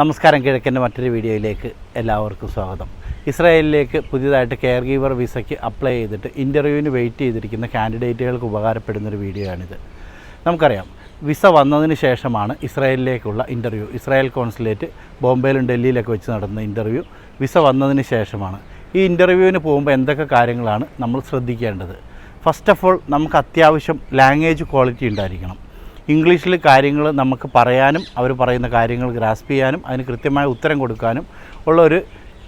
നമസ്കാരം കിഴക്കന്റെ മറ്റൊരു വീഡിയോയിലേക്ക് എല്ലാവർക്കും സ്വാഗതം. ഇസ്രായേലിലേക്ക് പുതിയതായിട്ട് കെയർ ഗീവർ വിസയ്ക്ക് അപ്ലൈ ചെയ്തിട്ട് ഇന്റർവ്യൂവിന് വെയിറ്റ് ചെയ്തിരിക്കുന്ന കാൻഡിഡേറ്റുകൾക്ക് ഉപകാരപ്പെടുന്നൊരു വീഡിയോ ആണിത് നമുക്കറിയാം വിസ വന്നതിന് ശേഷമാണ് ഇസ്രായേലിലേക്കുള്ള ഇന്റർവ്യൂ. ഇസ്രായേൽ കോൺസുലേറ്റ് ബോംബെയിലും ഡൽഹിയിലൊക്കെ വെച്ച് നടന്ന ഇന്റർവ്യൂ വിസ വന്നതിന് ശേഷമാണ്. ഈ ഇന്റർവ്യൂവിന് പോകുമ്പോൾ എന്തൊക്കെ കാര്യങ്ങളാണ് നമ്മൾ ശ്രദ്ധിക്കേണ്ടത്? ഫസ്റ്റ് ഓഫ് ഓൾ നമുക്ക് അത്യാവശ്യം ലാംഗ്വേജ് ക്വാളിറ്റി ഉണ്ടായിരിക്കണം. ഇംഗ്ലീഷിൽ കാര്യങ്ങൾ നമുക്ക് പറയാനും അവർ പറയുന്ന കാര്യങ്ങൾ ഗ്രാസ്പ് ചെയ്യാനും അതിന് കൃത്യമായ ഉത്തരം കൊടുക്കാനും ഉള്ള ഒരു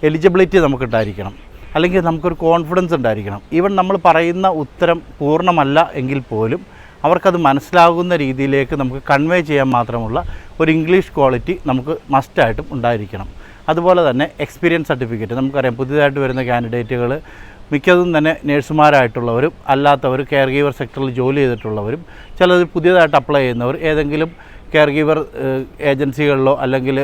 എലിജിബിലിറ്റി നമുക്കുണ്ടായിരിക്കണം. അല്ലെങ്കിൽ നമുക്കൊരു കോൺഫിഡൻസ് ഉണ്ടായിരിക്കണം. ഈവൻ നമ്മൾ പറയുന്ന ഉത്തരം പൂർണമല്ല എങ്കിൽ പോലും അവർക്കത് മനസ്സിലാകുന്ന രീതിയിലേക്ക് നമുക്ക് കൺവേ ചെയ്യാൻ മാത്രമുള്ള ഒരു ഇംഗ്ലീഷ് ക്വാളിറ്റി നമുക്ക് മസ്റ്റായിട്ടും ഉണ്ടായിരിക്കണം. അതുപോലെ തന്നെ എക്സ്പീരിയൻസ് സർട്ടിഫിക്കറ്റ് നമുക്കറിയാം പുതിയതായിട്ട് വരുന്ന കാൻഡിഡേറ്റുകൾ മിക്കതും തന്നെ നേഴ്സുമാരായിട്ടുള്ളവരും അല്ലാത്തവർ കെയർ ഗീവർ സെക്ടറിൽ ജോലി ചെയ്തിട്ടുള്ളവരും ചിലർ പുതിയതായിട്ട് അപ്ലൈ ചെയ്യുന്നവർ ഏതെങ്കിലും കെയർ ഗീവർ ഏജൻസികളിലോ അല്ലെങ്കിൽ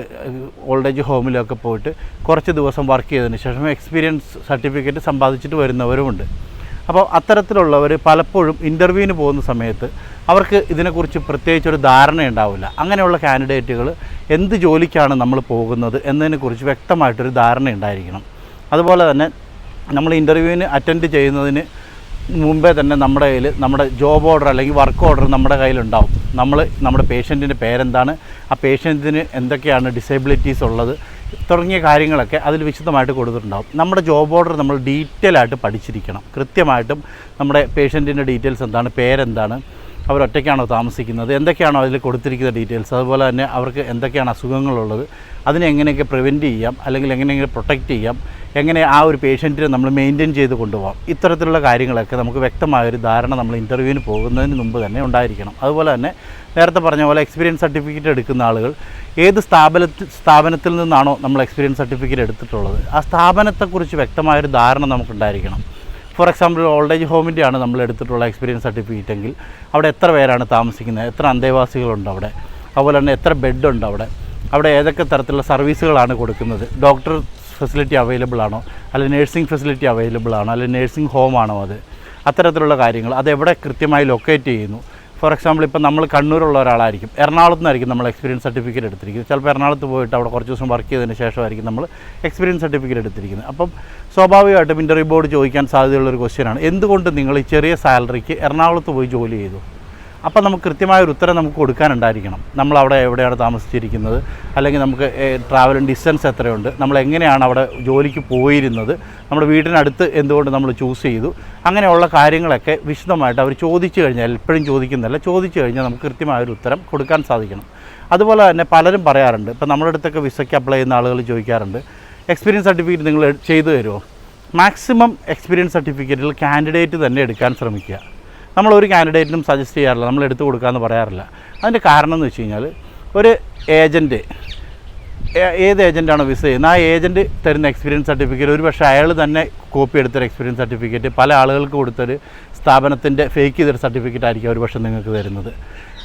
ഓൾഡ് ഏജ് ഹോമിലോ ഒക്കെ പോയിട്ട് കുറച്ച് ദിവസം വർക്ക് ചെയ്തതിന് ശേഷം എക്സ്പീരിയൻസ് സർട്ടിഫിക്കറ്റ് സമ്പാദിച്ചിട്ട് വരുന്നവരുമുണ്ട്. അപ്പോൾ അത്തരത്തിലുള്ളവർ പലപ്പോഴും ഇന്റർവ്യൂവിന് പോകുന്ന സമയത്ത് അവർക്ക് ഇതിനെക്കുറിച്ച് പ്രത്യേകിച്ചൊരു ധാരണ ഉണ്ടാവില്ല അങ്ങനെയുള്ള കാൻഡിഡേറ്റുകൾ എന്ത് ജോലിക്കാണ് നമ്മൾ പോകുന്നത് എന്നതിനെക്കുറിച്ച് വ്യക്തമായിട്ടൊരു ധാരണ ഉണ്ടായിരിക്കണം. അതുപോലെ തന്നെ നമ്മൾ ഇന്റർവ്യൂവിന് അറ്റൻഡ് ചെയ്യുന്നതിന് മുമ്പേ തന്നെ നമ്മുടെ കയ്യിൽ നമ്മുടെ ജോബ് ഓർഡർ അല്ലെങ്കിൽ വർക്ക് ഓർഡർ നമ്മുടെ കയ്യിലുണ്ടാവും. നമ്മൾ നമ്മുടെ പേഷ്യന്റിന്റെ പേരെന്താണ് ആ പേഷ്യന്റിന് എന്തൊക്കെയാണ് ഡിസേബിലിറ്റീസ് ഉള്ളത് തുടങ്ങിയ കാര്യങ്ങളൊക്കെ അതിൽ വിശദമായിട്ട് കൊടുത്തിട്ടുണ്ടാവും. നമ്മുടെ ജോബ് ഓർഡർ നമ്മൾ ഡീറ്റെയിൽ ആയിട്ട് പഠിച്ചിരിക്കണം. കൃത്യമായിട്ടും നമ്മുടെ പേഷ്യന്റിന്റെ ഡീറ്റെയിൽസ് എന്താണ് പേരെന്താണ് അവരൊറ്റയ്ക്കാണോ താമസിക്കുന്നത്? എന്തൊക്കെയാണോ അതിൽ കൊടുത്തിരിക്കുന്ന ഡീറ്റെയിൽസ് അതുപോലെ തന്നെ അവർക്ക് എന്തൊക്കെയാണ് അസുഖങ്ങളുള്ളത്? അതിനെ എങ്ങനെയൊക്കെ പ്രിവെന്റ് ചെയ്യാം? അല്ലെങ്കിൽ എങ്ങനെയെങ്കിലും പ്രൊട്ടക്റ്റ് ചെയ്യാം? എങ്ങനെ ആ ഒരു പേഷ്യന്റിനെ നമ്മൾ മെയിന്റെയിൻ ചെയ്ത് കൊണ്ടുപോകാം? ഇത്തരത്തിലുള്ള കാര്യങ്ങളൊക്കെ നമുക്ക് വ്യക്തമായ ഒരു ധാരണ നമ്മൾ ഇന്റർവ്യൂവിന് പോകുന്നതിന് മുമ്പ് തന്നെ ഉണ്ടായിരിക്കണം. അതുപോലെ തന്നെ നേരത്തെ പറഞ്ഞ പോലെ എക്സ്പീരിയൻസ് സർട്ടിഫിക്കറ്റ് എടുക്കുന്ന ആളുകൾ ഏത് സ്ഥാപനത്തിൽ സ്ഥാപനത്തിൽ നിന്നാണോ നമ്മൾ എക്സ്പീരിയൻസ് സർട്ടിഫിക്കറ്റ് എടുത്തിട്ടുള്ളത്? ആ സ്ഥാപനത്തെക്കുറിച്ച് വ്യക്തമായൊരു ധാരണ നമുക്കുണ്ടായിരിക്കണം. ഫോർ എക്സാമ്പിൾ ഓൾഡ് ഏജ് ഹോമിന്റെയാണ് നമ്മൾ എടുത്തിട്ടുള്ള എക്സ്പീരിയൻസ് സർട്ടിഫിക്കറ്റ് എങ്കിൽ അവിടെ എത്ര പേരാണ് താമസിക്കുന്നത്? എത്ര അന്തേവാസികളുണ്ട് അവിടെ? അതുപോലെ തന്നെ എത്ര ബെഡുണ്ട് അവിടെ? അവിടെ ഏതൊക്കെ തരത്തിലുള്ള സർവീസുകളാണ് കൊടുക്കുന്നത്? ഡോക്ടർ ഫെസിലിറ്റി അവൈലബിൾ ആണോ? അല്ലെങ്കിൽ നേഴ്സിംഗ് ഫെസിലിറ്റി അവൈലബിൾ ആണോ? അല്ലെങ്കിൽ നേഴ്സിംഗ് ഹോം ആണോ അത്? അത്തരത്തിലുള്ള കാര്യങ്ങൾ അതെവിടെ കൃത്യമായി ലൊക്കേറ്റ് ചെയ്യുന്നു? ഫോർ എക്സാമ്പിൾ ഇപ്പം നമ്മൾ കണ്ണൂരുള്ള ഒരാളായിരിക്കും. എറണാകുളത്ത് നിന്നായിരിക്കും നമ്മൾ എക്സ്പീരിയൻസ് സർട്ടിഫിക്കറ്റ് എടുത്തിരിക്കുന്നത്. ചിലപ്പോൾ എറണാകുളത്ത് പോയിട്ട് അവിടെ കുറച്ച് ദിവസം വർക്ക് ചെയ്തതിന് ശേഷമായിരിക്കും നമ്മൾ എക്സ്പീരിയൻസ് സർട്ടിഫിക്കറ്റ് എടുത്തിരിക്കുന്നത്. അപ്പം സ്വാഭാവികമായിട്ടും ഇന്റർവ്യൂ ബോർഡ് ചോദിക്കാൻ സാധ്യതയുള്ളൊരു ക്വസ്റ്റ്യനാണ് എന്തുകൊണ്ട് നിങ്ങൾ ഈ ചെറിയ സാലറിക്ക് എറണാകുളത്ത് പോയി ജോലി ചെയ്തു? അപ്പം നമുക്ക് കൃത്യമായ ഒരു ഉത്തരം നമുക്ക് കൊടുക്കാനുണ്ടായിരിക്കണം. നമ്മൾ അവിടെ എവിടെയാണ് താമസിച്ചിരിക്കുന്നത്? അല്ലെങ്കിൽ നമുക്ക് ട്രാവലിംഗ് ഡിസ്റ്റൻസ് എത്രയുണ്ട്? നമ്മൾ എങ്ങനെയാണ് അവിടെ ജോലിക്ക് പോയിരുന്നത്? നമ്മുടെ വീടിനടുത്ത് എന്തുകൊണ്ട് നമ്മൾ ചൂസ് ചെയ്തു? അങ്ങനെയുള്ള കാര്യങ്ങളൊക്കെ വിശദമായിട്ട് അവർ ചോദിച്ചു കഴിഞ്ഞാൽ എപ്പോഴും ചോദിക്കുന്നില്ല ചോദിച്ചു കഴിഞ്ഞാൽ നമുക്ക് കൃത്യമായ ഒരു ഉത്തരം കൊടുക്കാൻ സാധിക്കണം. അതുപോലെ തന്നെ പലരും പറയാറുണ്ട് ഇപ്പം നമ്മുടെ അടുത്തൊക്കെ വിസയ്ക്ക് അപ്ലൈ ചെയ്യുന്ന ആളുകൾ ചോദിക്കാറുണ്ട് എക്സ്പീരിയൻസ് സർട്ടിഫിക്കറ്റ് നിങ്ങൾ ചെയ്തു തരുമോ? മാക്സിമം എക്സ്പീരിയൻസ് സർട്ടിഫിക്കറ്റിൽ കാൻഡിഡേറ്റ് തന്നെ എടുക്കാൻ ശ്രമിക്കുക. നമ്മൾ ഒരു കാൻഡിഡേറ്റിനും സജസ്റ്റ് ചെയ്യാറില്ല. നമ്മൾ എടുത്തു കൊടുക്കാമെന്ന് പറയാറില്ല. അതിന്റെ കാരണം എന്ന് വെച്ച് കഴിഞ്ഞാൽ ഒരു ഏജന്റ് ഏത് ഏജന്റാണോ വിസ ചെയ്യുന്നത്? ആ ഏജന്റ് തരുന്ന എക്സ്പീരിയൻസ് സർട്ടിഫിക്കറ്റ് ഒരു പക്ഷേ അയാൾ തന്നെ കോപ്പി എടുത്തൊരു എക്സ്പീരിയൻസ് സർട്ടിഫിക്കറ്റ് പല ആളുകൾക്ക് കൊടുത്തൊരു സ്ഥാപനത്തിന്റെ ഫേക്ക് ചെയ്തൊരു സർട്ടിഫിക്കറ്റ് ആയിരിക്കും ഒരു പക്ഷേ നിങ്ങൾക്ക് തരുന്നത്.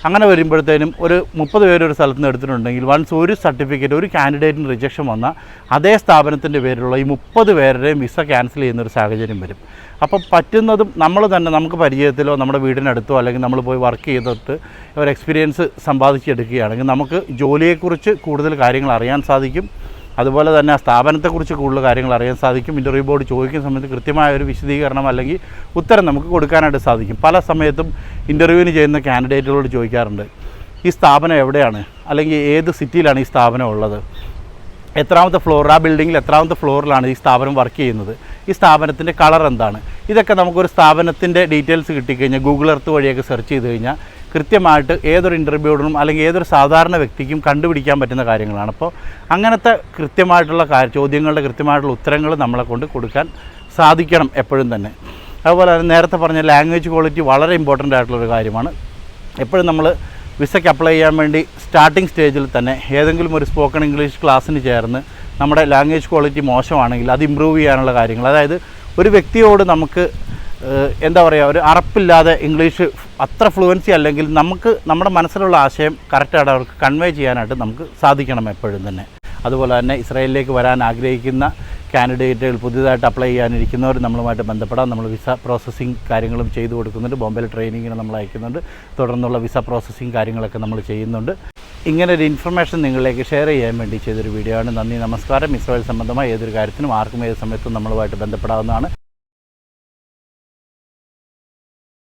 അങ്ങനെ വരുമ്പോഴത്തേനും ഒരു മുപ്പത് പേര് ഒരു സ്ഥലത്ത് നിന്ന് എടുത്തിട്ടുണ്ടെങ്കിൽ വൺസ് ഒരു സർട്ടിഫിക്കറ്റ് ഒരു കാൻഡിഡേറ്റിന് റിജക്ഷൻ വന്ന അതേ സ്ഥാപനത്തിന്റെ പേരിലുള്ള ഈ മുപ്പത് പേരുടെയും വിസ ക്യാൻസൽ ചെയ്യുന്ന ഒരു സാഹചര്യം വരും. അപ്പോൾ പറ്റുന്നതും നമ്മൾ തന്നെ നമുക്ക് പരിചയത്തിലോ നമ്മുടെ വീടിനടുത്തോ അല്ലെങ്കിൽ നമ്മൾ പോയി വർക്ക് ചെയ്തിട്ട് ഒരു എക്സ്പീരിയൻസ് സമ്പാദിച്ചെടുക്കുകയാണെങ്കിൽ നമുക്ക് ജോലിയെക്കുറിച്ച് കൂടുതൽ കാര്യങ്ങൾ അറിയാൻ സാധിക്കും. അതുപോലെ തന്നെ ആ സ്ഥാപനത്തെക്കുറിച്ച് കൂടുതൽ കാര്യങ്ങൾ അറിയാൻ സാധിക്കും. ഇന്റർവ്യൂ ബോർഡ് ചോദിക്കുന്ന സമയത്ത് കൃത്യമായ ഒരു വിശദീകരണം അല്ലെങ്കിൽ ഉത്തരം നമുക്ക് കൊടുക്കാനായിട്ട് സാധിക്കും. പല സമയത്തും ഇന്റർവ്യൂവിന് ചെയ്യുന്ന കാൻഡിഡേറ്റുകളോട് ചോദിക്കാറുണ്ട് ഈ സ്ഥാപനം എവിടെയാണ്? അല്ലെങ്കിൽ ഏത് സിറ്റിയിലാണ് ഈ സ്ഥാപനം ഉള്ളത്? എത്രാമത്തെ ഫ്ലോർ? ആ ബിൽഡിങ്ങിൽ എത്രാമത്തെ ഫ്ലോറിലാണ് ഈ സ്ഥാപനം വർക്ക് ചെയ്യുന്നത്? ഈ സ്ഥാപനത്തിന്റെ കളർ എന്താണ്? ഇതൊക്കെ നമുക്കൊരു സ്ഥാപനത്തിന്റെ ഡീറ്റെയിൽസ് കിട്ടിക്കഴിഞ്ഞാൽ ഗൂഗിൾ എർത്ത് വഴിയൊക്കെ സെർച്ച് ചെയ്ത് കഴിഞ്ഞാൽ കൃത്യമായിട്ട് ഏതൊരു ഇന്റർവ്യൂഡിനും അല്ലെങ്കിൽ ഏതൊരു സാധാരണ വ്യക്തിക്കും കണ്ടുപിടിക്കാൻ പറ്റുന്ന കാര്യങ്ങളാണ്. അപ്പോൾ അങ്ങനത്തെ കൃത്യമായിട്ടുള്ള കാര്യ ചോദ്യങ്ങളുടെ കൃത്യമായിട്ടുള്ള ഉത്തരങ്ങൾ നമ്മളെ കൊണ്ട് കൊടുക്കാൻ സാധിക്കണം എപ്പോഴും തന്നെ. അതുപോലെ തന്നെ നേരത്തെ പറഞ്ഞ ലാംഗ്വേജ് ക്വാളിറ്റി വളരെ ഇമ്പോർട്ടന്റ് ആയിട്ടുള്ളൊരു കാര്യമാണ്. എപ്പോഴും നമ്മൾ വിസയ്ക്ക് അപ്ലൈ ചെയ്യാൻ വേണ്ടി സ്റ്റാർട്ടിംഗ് സ്റ്റേജിൽ തന്നെ ഏതെങ്കിലും ഒരു സ്പോക്കൺ ഇംഗ്ലീഷ് ക്ലാസ്സിന് ചേർന്ന് നമ്മുടെ ലാംഗ്വേജ് ക്വാളിറ്റി മോശമാണെങ്കിൽ അത് ഇമ്പ്രൂവ് ചെയ്യാനുള്ള കാര്യങ്ങൾ. അതായത് ഒരു വ്യക്തിയോട് നമുക്ക് എന്താ പറയുക ഒരു അറപ്പില്ലാതെ ഇംഗ്ലീഷ് അത്ര ഫ്ലുവൻസി അല്ലെങ്കിൽ നമുക്ക് നമ്മുടെ മനസ്സിലുള്ള ആശയം കറക്റ്റായിട്ട് അവർക്ക് കൺവേ ചെയ്യാനായിട്ട് നമുക്ക് സാധിക്കണം എപ്പോഴും തന്നെ. അതുപോലെ തന്നെ ഇസ്രായേലിലേക്ക് വരാൻ ആഗ്രഹിക്കുന്ന കാൻഡിഡേറ്റുകൾ പുതിയതായിട്ട് അപ്ലൈ ചെയ്യാനിരിക്കുന്നവർ നമ്മളുമായിട്ട് ബന്ധപ്പെടാം. നമ്മൾ വിസ പ്രോസസ്സിങ് കാര്യങ്ങളും ചെയ്തു കൊടുക്കുന്നുണ്ട്. ബോംബെയിൽ ട്രെയിനിങ്ങിന് നമ്മൾ അയക്കുന്നുണ്ട്. തുടർന്നുള്ള വിസ പ്രോസസ്സിങ് കാര്യങ്ങളൊക്കെ നമ്മൾ ചെയ്യുന്നുണ്ട്. ഇങ്ങനെ ഒരു ഇൻഫർമേഷൻ നിങ്ങളിലേക്ക് ഷെയർ ചെയ്യാൻ വേണ്ടി ചെയ്തൊരു വീഡിയോ ആണ്. നന്ദി നമസ്കാരം. ഇസ്രായേൽ സംബന്ധമായ ഏതൊരു കാര്യത്തിനും ആർക്കും ഏത് സമയത്തും നമ്മളുമായിട്ട് ബന്ധപ്പെടാവുന്നതാണ്.